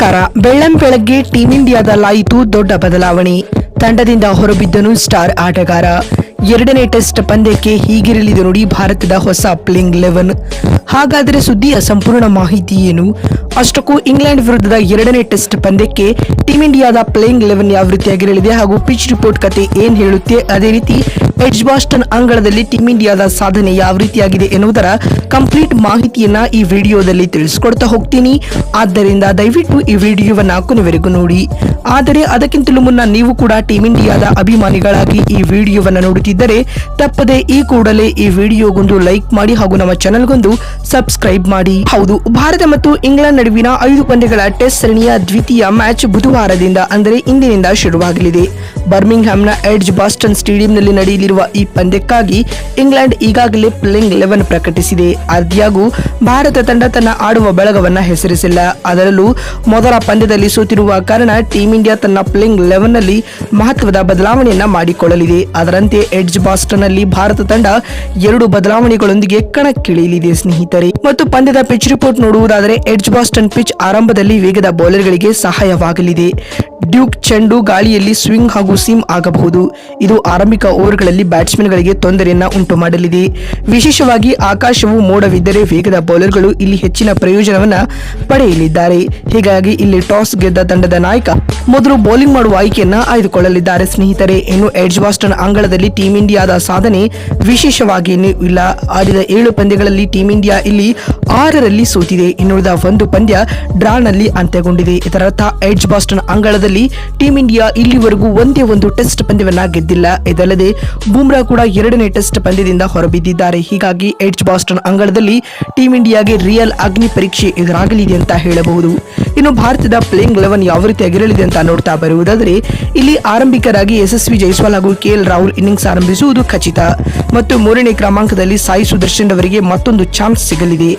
ನಮಸ್ಕಾರ. ಬೆಳ್ಳಂ ಬೆಳಗ್ಗೆ ಟೀಂ ಇಂಡಿಯಾದಲ್ಲಾಯಿತು ದೊಡ್ಡ ಬದಲಾವಣೆ. ತಂಡದಿಂದ ಹೊರಬಿದ್ದನು ಸ್ಟಾರ್ ಆಟಗಾರ. ಎರಡನೇ ಟೆಸ್ಟ್ ಪಂದ್ಯಕ್ಕೆ ಹೀಗಿರಲಿದೆ ನೋಡಿ ಭಾರತದ ಹೊಸ ಪ್ಲೇಯಿಂಗ್ ಲೆವೆನ್. ಹಾಗಾದರೆ ಸುದ್ದಿಯ ಸಂಪೂರ್ಣ ಮಾಹಿತಿ ಏನು? ಅಷ್ಟಕ್ಕೂ ಇಂಗ್ಲೆಂಡ್ ವಿರುದ್ಧದ ಎರಡನೇ ಟೆಸ್ಟ್ ಪಂದ್ಯಕ್ಕೆ ಟೀಂ ಇಂಡಿಯಾದ ಪ್ಲೇಯಿಂಗ್ ಲೆವೆನ್ ಯಾವ ರೀತಿಯಾಗಿರಲಿದೆ ಹಾಗೂ ಪಿಚ್ ರಿಪೋರ್ಟ್ ಕತೆ ಏನು ಹೇಳುತ್ತೆ? ಅದೇ ರೀತಿ ಎಡ್ಜ್ ಬಾಸ್ಟನ್ ಅಂಗಳದಲ್ಲಿ ಟೀಮ್ ಇಂಡಿಯಾದ ಸಾಧನೆ ಯಾವ ರೀತಿಯಾಗಿದೆ ಎನ್ನುವುದರ ಕಂಪ್ಲೀಟ್ ಮಾಹಿತಿಯನ್ನ ಈ ವಿಡಿಯೋದಲ್ಲಿ ತಿಳಿಸ್ಕೊಡ್ತಾ ಹೋಗ್ತೀನಿ. ಆದ್ದರಿಂದ ದಯವಿಟ್ಟು ಈ ವಿಡಿಯೋವನ್ನ ಕೊನೆವರೆಗೂ ನೋಡಿ. ಆದರೆ ಅದಕ್ಕಿಂತಲೂ ಮುನ್ನ ನೀವು ಕೂಡ ಟೀಮ್ ಇಂಡಿಯಾದ ಅಭಿಮಾನಿಗಳಾಗಿ ಈ ವಿಡಿಯೋವನ್ನ ನೋಡುತ್ತಿದ್ದರೆ ತಪ್ಪದೆ ಈ ಕೂಡಲೇ ಈ ವಿಡಿಯೋಗೊಂದು ಲೈಕ್ ಮಾಡಿ ಹಾಗೂ ನಮ್ಮ ಚಾನೆಲ್ಗೊಂದು ಸಬ್ಸ್ಕ್ರೈಬ್ ಮಾಡಿ. ಹೌದು, ಭಾರತ ಮತ್ತು ಇಂಗ್ಲೆಂಡ್ ನಡುವಿನ ಐದು ಪಂದ್ಯಗಳ ಟೆಸ್ಟ್ ಸರಣಿಯ ದ್ವಿತೀಯ ಮ್ಯಾಚ್ ಬುಧವಾರದಿಂದ, ಅಂದರೆ ಇಂದಿನಿಂದ ಶುರುವಾಗಲಿದೆ. ಬರ್ಮಿಂಗ್ಹ್ಯಾಮ್ನ ಎಡ್ಜ್ ಬಾಸ್ಟನ್ ಸ್ಟೇಡಿಯಂನಲ್ಲಿ ನಡೆಯಲಿರುವ ಈ ಪಂದ್ಯಕ್ಕಾಗಿ ಇಂಗ್ಲೆಂಡ್ ಈಗಾಗಲೇ ಪ್ಲೇಯಿಂಗ್ ಲೆವೆನ್ ಪ್ರಕಟಿಸಿದೆ. ಆದ್ಯಾಗೂ ಭಾರತ ತಂಡ ತನ್ನ ಆಡುವ ಬಳಗವನ್ನ ಹೆಸರಿಸಿಲ್ಲ. ಅದರಲ್ಲೂ ಮೊದಲ ಪಂದ್ಯದಲ್ಲಿ ಸೋತಿರುವ ಕಾರಣ ಟೀಂ ಇಂಡಿಯಾ ತನ್ನ ಪ್ಲೇಯಿಂಗ್ ಲೆವೆನ್ನಲ್ಲಿ ಮಹತ್ವದ ಬದಲಾವಣೆಯನ್ನ ಮಾಡಿಕೊಳ್ಳಲಿದೆ. ಅದರಂತೆ ಎಡ್ಜ್ ಬಾಸ್ಟನ್ನಲ್ಲಿ ಭಾರತ ತಂಡ ಎರಡು ಬದಲಾವಣೆಗಳೊಂದಿಗೆ ಕಣಕ್ಕಿಳಿಯಲಿದೆ ಸ್ನೇಹಿತರೆ. ಮತ್ತು ಪಂದ್ಯದ ಪಿಚ್ ರಿಪೋರ್ಟ್ ನೋಡುವುದಾದರೆ ಎಡ್ಜ್ ಬಾಸ್ಟನ್ ಪಿಚ್ ಆರಂಭದಲ್ಲಿ ವೇಗದ ಬೌಲರ್ಗಳಿಗೆ ಸಹಾಯವಾಗಲಿದೆ. ಡ್ಯೂಕ್ ಚೆಂಡು ಗಾಳಿಯಲ್ಲಿ ಸ್ವಿಂಗ್ ಹಾಗೂ ಸಿಮ್ ಆಗಬಹುದು. ಇದು ಆರಂಭಿಕ ಓವರ್ಗಳಲ್ಲಿ ಬ್ಯಾಟ್ಸ್ಮನ್ಗಳಿಗೆ ತೊಂದರೆಯನ್ನ ಉಂಟು ಮಾಡಲಿದೆ. ವಿಶೇಷವಾಗಿ ಆಕಾಶವು ಮೋಡವಿದ್ದರೆ ವೇಗದ ಬೌಲರ್ಗಳು ಇಲ್ಲಿ ಹೆಚ್ಚಿನ ಪ್ರಯೋಜನವನ್ನ ಪಡೆಯಲಿದ್ದಾರೆ. ಹೀಗಾಗಿ ಇಲ್ಲಿ ಟಾಸ್ ಗೆದ್ದ ತಂಡದ ನಾಯಕ ಮೊದಲು ಬೌಲಿಂಗ್ ಮಾಡುವ ಆಯ್ಕೆಯನ್ನ ಆಯ್ದುಕೊಳ್ಳಲಿದ್ದಾರೆ. ಸ್ನೇಹಿತರೆ, ಇನ್ನು ಎಡ್ಜ್ ವಾಸ್ಟನ್ ಅಂಗಳದಲ್ಲಿ ಟೀಂ ಇಂಡಿಯಾದ ಸಾಧನೆ ವಿಶೇಷವಾಗಿ ಇಲ್ಲ. ಆಡಿದ ಏಳು ಪಂದ್ಯಗಳಲ್ಲಿ ಟೀಂ ಇಂಡಿಯಾ ಇಲ್ಲಿ ಆರರಲ್ಲಿ ಸೋತಿದೆ. ಇನ್ನುಳಿದ ಒಂದು ಪಂದ್ಯ ಡ್ರಾನಲ್ಲಿ ಅಂತ್ಯಗೊಂಡಿದೆ. ಇದರರ್ಥ, ಎಡ್ಜ್ ಬಾಸ್ಟನ್ ಅಂಗಳದಲ್ಲಿ ಟೀಂ ಇಂಡಿಯಾ ಇಲ್ಲಿವರೆಗೂ ಒಂದೇ ಒಂದು ಟೆಸ್ಟ್ ಪಂದ್ಯವನ್ನ ಗೆದ್ದಿಲ್ಲ. ಇದಲ್ಲದೆ, ಬೂಮ್ರಾ ಕೂಡ ಎರಡನೇ ಟೆಸ್ಟ್ ಪಂದ್ಯದಿಂದ ಹೊರಬಿದ್ದಿದ್ದಾರೆ. ಹೀಗಾಗಿ, ಎಡ್ಜ್ ಬಾಸ್ಟನ್ ಅಂಗಳದಲ್ಲಿ ಟೀಂ ಇಂಡಿಯಾಗೆ ರಿಯಲ್ ಅಗ್ನಿ ಪರೀಕ್ಷೆ ಎದುರಾಗಲಿದೆ ಅಂತ ಹೇಳಬಹುದು. ಇನ್ನು ಭಾರತದ ಪ್ಲೇಯಿಂಗ್ ಲೆವೆನ್ ಯಾವ ರೀತಿಯಾಗಿರಲಿದೆ ಅಂತ ನೋಡ್ತಾ ಬರುವುದಾದರೆ, ಇಲ್ಲಿ ಆರಂಭಿಕರಾಗಿ ಯಶಸ್ವಿ ಜೈಸ್ವಾಲ್ ಹಾಗೂ ಕೆಎಲ್ ರಾಹುಲ್ ಇನ್ನಿಂಗ್ಸ್ ಆರಂಭಿಸುವುದು ಖಚಿತ. ಮತ್ತು ಮೂರನೇ ಕ್ರಮಾಂಕದಲ್ಲಿ ಸಾಯಿ ಸುದರ್ಶನ್ ಅವರಿಗೆ ಮತ್ತೊಂದು ಚಾನ್ಸ್ ಸಿಗಲಿದೆ.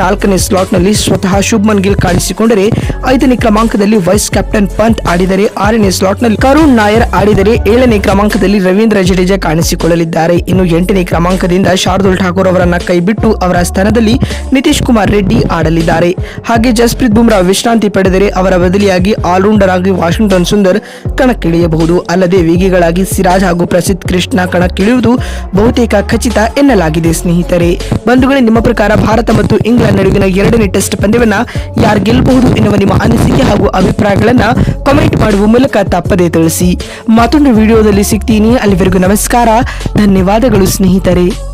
ನಾಲ್ಕನೇ ಸ್ಲಾಟ್ನಲ್ಲಿ ಸ್ವತಃ ಶುಭ್ಮನ್ ಗಿಲ್ ಕಾಣಿಸಿಕೊಂಡರೆ ಐದನೇ ಕ್ರಮಾಂಕದಲ್ಲಿ ವೈಸ್ ಕ್ಯಾಪ್ಟನ್ ಪಂತ್ ಆಡಿದರೆ ಆರನೇ ಸ್ಲಾಟ್ನಲ್ಲಿ ಕರುಣ್ ನಾಯರ್ ಆಡಿದರೆ ಏಳನೇ ಕ್ರಮಾಂಕದಲ್ಲಿ ರವೀಂದ್ರ ಜಡೇಜಾ ಕಾಣಿಸಿಕೊಳ್ಳಲಿದ್ದಾರೆ. ಇನ್ನು ಎಂಟನೇ ಕ್ರಮಾಂಕದಿಂದ ಶಾರ್ದುಲ್ ಠಾಕೂರ್ ಅವರನ್ನ ಕೈಬಿಟ್ಟು ಅವರ ಸ್ಥಾನದಲ್ಲಿ ನಿತೀಶ್ ಕುಮಾರ್ ರೆಡ್ಡಿ ಆಡಲಿದ್ದಾರೆ. ಹಾಗೆ ಜಸ್ಪ್ರೀತ್ ಬುಮ್ರಾ, ವಿಶ್ರಾಂತಿ ಪಡೆದರೆ ಅವರ ಬದಲಿಯಾಗಿ ಆಲ್ರೌಂಡರ್ ಆಗಿ ವಾಷಿಂಗ್ಟನ್ ಸುಂದರ್ ಕಣಕ್ಕಿಳಿಯಬಹುದು. ಅಲ್ಲದೆ ವೇಗಿಗಳಾಗಿ ಸಿರಾಜ್ ಹಾಗೂ ಪ್ರಸಿದ್ಧ ಕೃಷ್ಣ ಕಣಕ್ಕಿಳಿಯುವುದು ಬಹುತೇಕ ಖಚಿತ ಎನ್ನಲಾಗಿದೆ ಸ್ನೇಹಿತರೆ. ಬಂಧುಗಳೇ, ನಿಮ್ಮ ಪ್ರಕಾರ ಭಾರತ ಮತ್ತು ಇಂಗ್ಲೆಂಡ್ ನಡುವಿನ ಎರಡನೇ ಟೆಸ್ಟ್ ಪಂದ್ಯವನ್ನು ಯಾರು ಗೆಲ್ಲಬಹುದು ಎನ್ನುವ ನಿಮ್ಮ ಅನಿಸಿಕೆ ಹಾಗೂ ಅಭಿಪ್ರಾಯಗಳನ್ನು ಕಮೆಂಟ್ ಮಾಡುವ ಮೂಲಕ ತಪ್ಪದೇ ತಿಳಿಸಿ. ಮತ್ತೊಂದು ವಿಡಿಯೋದಲ್ಲಿ ಸಿಗ್ತೀನಿ. ಅಲ್ಲಿವರೆಗೂ ನಮಸ್ಕಾರ. ಧನ್ಯವಾದಗಳು ಸ್ನೇಹಿತರೆ.